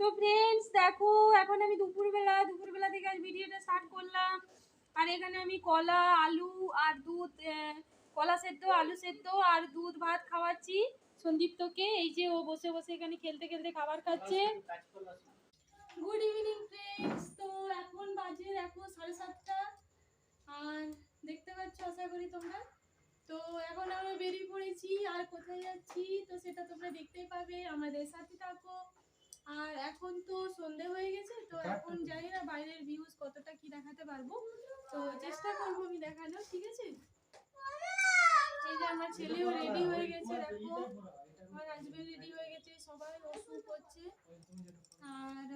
তো ফ্রেন্ডস দেখো, এখন আমি দুপুরবেলা দুপুরবেলা থেকে আজ ভিডিওটা স্টার্ট করলাম। আর এখানে আমি কলা, আলু আর দুধ কলা সেদ্ধ, আলু সেদ্ধ আর দুধ ভাত খাওয়াচ্ছি। সন্দীপ্তকে এই যে ও বসে বসে এখানে খেলতে খেলতে খাবার খাচ্ছে। গুড ইভিনিং ফ্রেন্ডস তো এখন বাজে দেখো সাড়ে সাতটা। আর দেখতে পাচ্ছ আশা করি তোমরা? তো এখন আমরা বেরিয়ে পড়েছি, আর কোথায় যাচ্ছি? তো সেটা তোমরা দেখতেই পাবে। আমাদের সাথে থাকো। আর এখন তো সন্ধে হয়ে গেছে তো এখন জানি না বাইরের ভিউজ কতটা কি দেখাতে পারব? তো চেষ্টা করব আমি দেখানোর ঠিক আছে? এই যে আমার ছেলেও রেডি হয়ে গেছে দেখো। আমার হাজবেন্ড রেডি হয়ে গেছে সবাই ওষুধ করছে। আর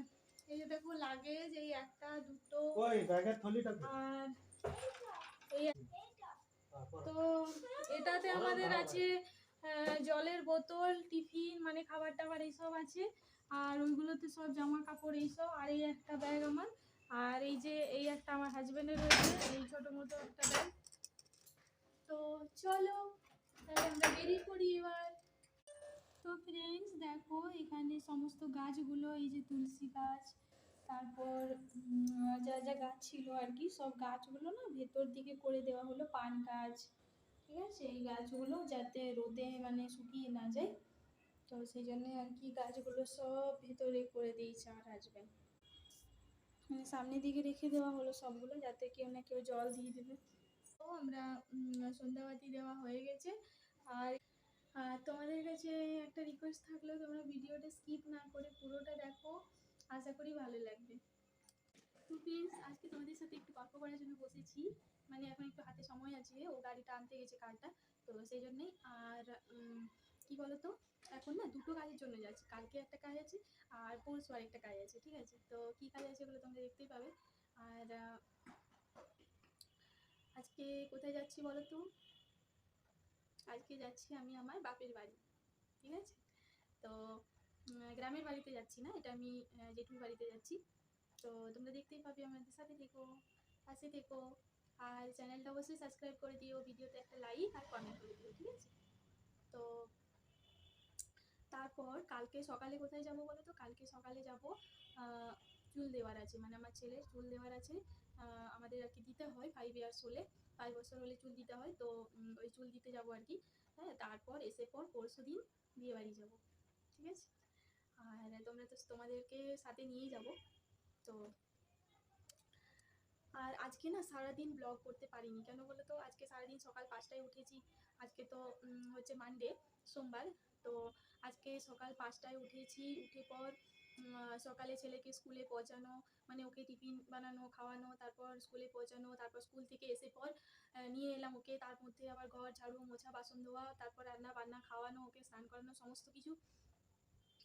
এই যে দেখো লাগেজ এই একটা দুটো। আর এই তো এটাতে আমাদের আছে জলের বোতল টিফিন মানে খাবার টাবার এইসব আছে। আর ওইগুলোতে সব জামা কাপড় এইসব আর এই একটা ব্যাগ আমার। আর এই যে, এই একটা আমার হাজবেন্ডের রয়েছে, এই ছোটো মতো একটা ব্যাগ তো চলো, তাহলে আমরা বেরিয়ে পড়ি এবার। তো ফ্রেন্ডস দেখো, এখানে সমস্ত গাছগুলো, এই যে তুলসী গাছ, তারপর যা যা গাছ ছিল আর কি, সব গাছগুলো না ভেতর দিকে করে দেওয়া হলো পান গাছ। ঠিক আছে? এই গাছগুলো যাতে রোদে মানে শুকিয়ে না যায়। তো সেই জন্য আর কি গাছগুলো সব ভেতরে করে দিয়েছে আমার হাজব্যান্ড মানে সামনের দিকে রেখে দেওয়া হলো সবগুলো যাতে কেউ না কেউ জল দিয়ে দেবে। তো আমরা সন্ধ্যাবাতি দেওয়া হয়ে গেছে। আর তোমাদের কাছে একটা রিকোয়েস্ট থাকল, তোমরা ভিডিওটা স্কিপ না করে পুরোটা দেখো। আশা করি ভালো লাগবে। তো প্লিজ আজকে তোমাদের সাথে একটু গল্প করার জন্য বসেছি। মানে এখন একটু হাতে সময় আছে, ও গাড়িটা আনতে গেছে কারটা তো সেই জন্যই, আর কি বলতো? এখন না দুটো কাজের জন্য যাচ্ছি। কালকে একটা কাজ আছে আর পরশু আরেকটা কাজ আছে, ঠিক আছে? তো কি কাজ আছে বলে তোমরা দেখতেই পাবে। আর আজকে কোথায় যাচ্ছি বলো তো? আজকে যাচ্ছি আমি আমার বাপের বাড়ি, ঠিক আছে? তো গ্রামের বাড়িতে যাচ্ছি না, এটা আমি জেঠুর বাড়িতে যাচ্ছি। তো তোমরা দেখতেই পাবে, আমাদের সাথে থেকো, পাশে থেকো। আর চ্যানেলটা অবশ্যই সাবস্ক্রাইব করে দিও, ভিডিওতে একটা লাইক আর কমেন্ট করে দিও, ঠিক আছে? তো তারপর কালকে সকালে কোথায় যাব বলো তো? কালকে সকালে যাব চুল দেওয়ার আছে। মানে আমার ছেলের চুল দেওয়ার আছে। আমাদের আর কি দিতে হয় ফাইভ ইয়ার্স হলে। পাঁচ বছর হলে চুল দিতে হয়। তো ওই চুল দিতে যাব আর কি। হ্যাঁ তারপর এসে পর পরশু দিন বিয়ে বাড়ি যাব। ঠিক আছে? আর তোমরা তো তোমাদেরকে সাথে নিয়েই যাব। তো আজকে না সারাদিন ব্লগ করতে পারিনি। কেন বলো তো? আজকে সারাদিন সকাল পাঁচটায় উঠেছি। আজকে তো হচ্ছে মানডে সোমবার। তো আজকে সকাল পাঁচটায় উঠেছি। উঠে পর সকালে ছেলেকে স্কুলে পৌঁছানো মানে ওকে টিফিন বানানো, খাওয়ানো, তারপর স্কুলে পৌঁছানো, তারপর স্কুল থেকে এসে পর নিয়ে এলাম ওকে। তার মধ্যে আবার ঘর, ঝাড়ু, মোছা, বাসন ধোয়া, তারপর রান্না বান্না, খাওয়ানো, ওকে স্নান করানো, সমস্ত কিছু।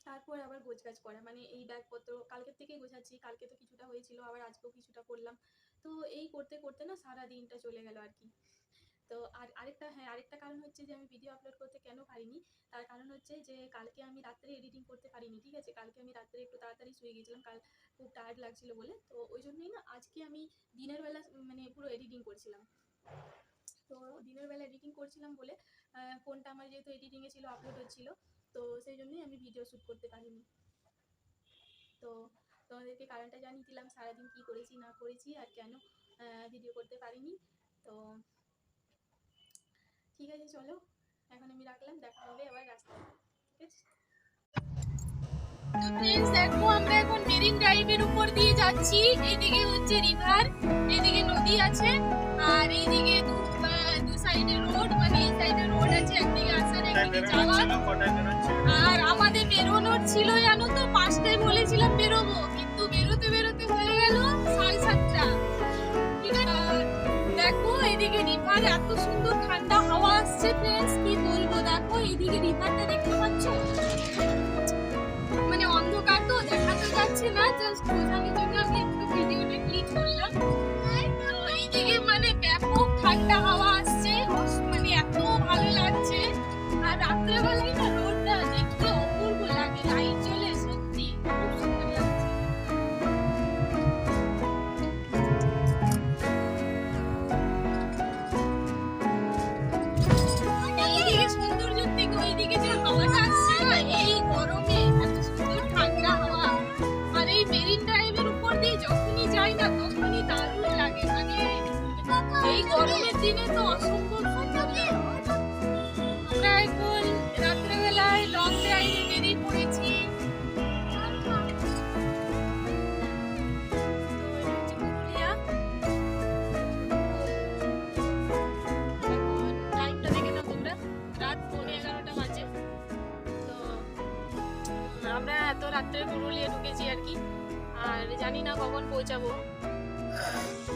তারপর আবার গোছগাছ করা। মানে এই ব্যাগপত্র কালকের থেকেই গোছাচ্ছি। কালকে তো কিছুটা হয়েছিল, আবার আজকেও কিছুটা করলাম। তো এই করতে করতে না সারা দিনটা চলে গেল আর কি। তো আর আরেকটা হ্যাঁ আরেকটা কারণ হচ্ছে যে আমি ভিডিও আপলোড করতে কেন পারিনি, তার কারণ হচ্ছে যে কালকে আমি রাত্রে এডিটিং করতে পারিনি, ঠিক আছে? কালকে আমি রাত্রে একটু তাড়াতাড়ি শুয়ে গেছিলাম, কাল খুব টায়ার্ড লাগছিল বলে। তো ওই জন্যই না আজকে আমি দিনের বেলা মানে পুরো এডিটিং করছিলাম। তো দিনের বেলা এডিটিং করছিলাম বলে ফোনটা আমার যেহেতু এডিটিংয়ে ছিল আপলোড হচ্ছিল তো সেই জন্যই আমি ভিডিও শ্যুট করতে পারিনি। তো তোমাদেরকে কারণটা জানিয়ে দিলাম সারাদিন কী করেছি না করেছি আর কেন ভিডিও করতে পারিনি। তো ঠিক আছে চলো এখন আমি রাখলাম দেখা হবে আবার রাস্তায় ঠিক আছে? ফ্রেন্ডস দেখো আমরা এখন মেরিন ড্রাইভের উপর দিয়ে যাচ্ছি। এইদিকে হচ্ছে রিভার এইদিকে নদী আছে আর এইদিকে দু সাইডে রোড মানে এই সাইডে রোড আছে একদিকে আসার একদিকে যাওয়ার ছিল, আর আমাদের বেরোনোর ছিল জানো তো? পাঁচটায় বলেছিলাম রিভার এত সুন্দর ঠান্ডা হাওয়া আসছে ফ্রেন্ডস কি বলব? দেখো, এইদিকে রিভারটা দেখতে পাচ্ছ? মানে অন্ধকার তো, দেখাতে যাচ্ছে না জাস্ট বোঝানোর জন্য আমি একটু ভিডিওটা ক্লিক করলাম। হয় না তখনই দারুণ লাগে মানে এই গরমের দিনে তো অসম্ভব। আমরা এখন রাত্রেবেলায় লং ড্রাইভে বেরিয়ে পড়েছি। আমরা এত রাত্রে পুরুলিয়া ঢুকেছি আর কি। আর জানি না কখন পৌঁছাবো।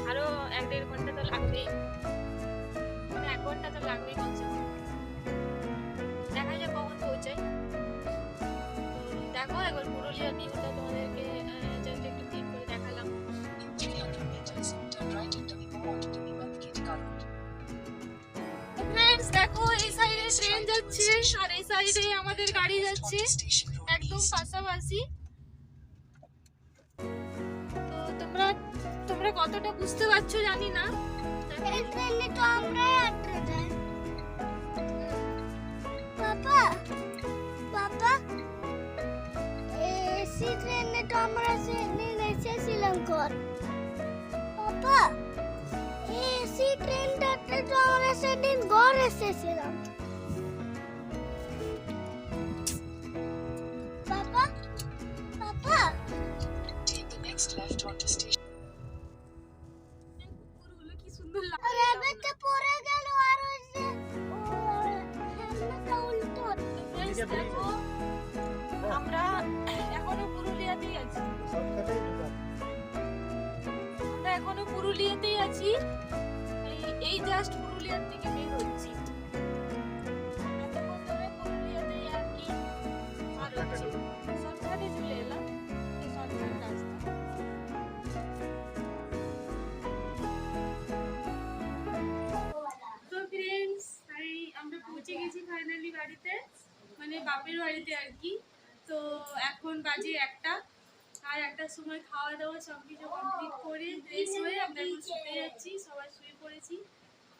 আরও এক দেড় ঘণ্টা তো লাগবেই। মানে এক ঘণ্টা তো লাগবেই কমসে কম দেখা যাক কখন পৌঁছাই দেখো একবার পুরুলিয়ার ভিউটা তোমাদেরকে একটু ক্লিক করে দেখালাম। In 300 meters, turn right into the Mawat to the Bandgate Road. Friends দেখো এই সাইডে ট্রেন যাচ্ছে আর এই সাইডে আমাদের গাড়ি যাচ্ছে। একদম পাশাপাশি। কতটা বুঝতে পারছ জানি না। এসি ট্রেনে এসি সেদিন ঘর। Take the next left onto station. আমরা এখনও পুরুলিয়াতেই আছি। আমরা এখনও পুরুলিয়াতেই আছি। এই- জাস্ট পুরুলিয়ার থেকে বের হচ্ছি। বাপের বাড়িতে আর কি। তো এখন বাজে একটা। আর একটার সময় খাওয়া দাওয়া সব কিছু কমপ্লিট করে ড্রেস হয়ে আমরা এখন শুতে যাচ্ছি। সবাই শুয়ে পড়েছি।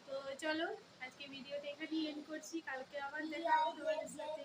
তো চলো, আজকে ভিডিওটা এখানেই এন্ড করছি। কালকে আবার দেখা হবে তোমাদের সাথে.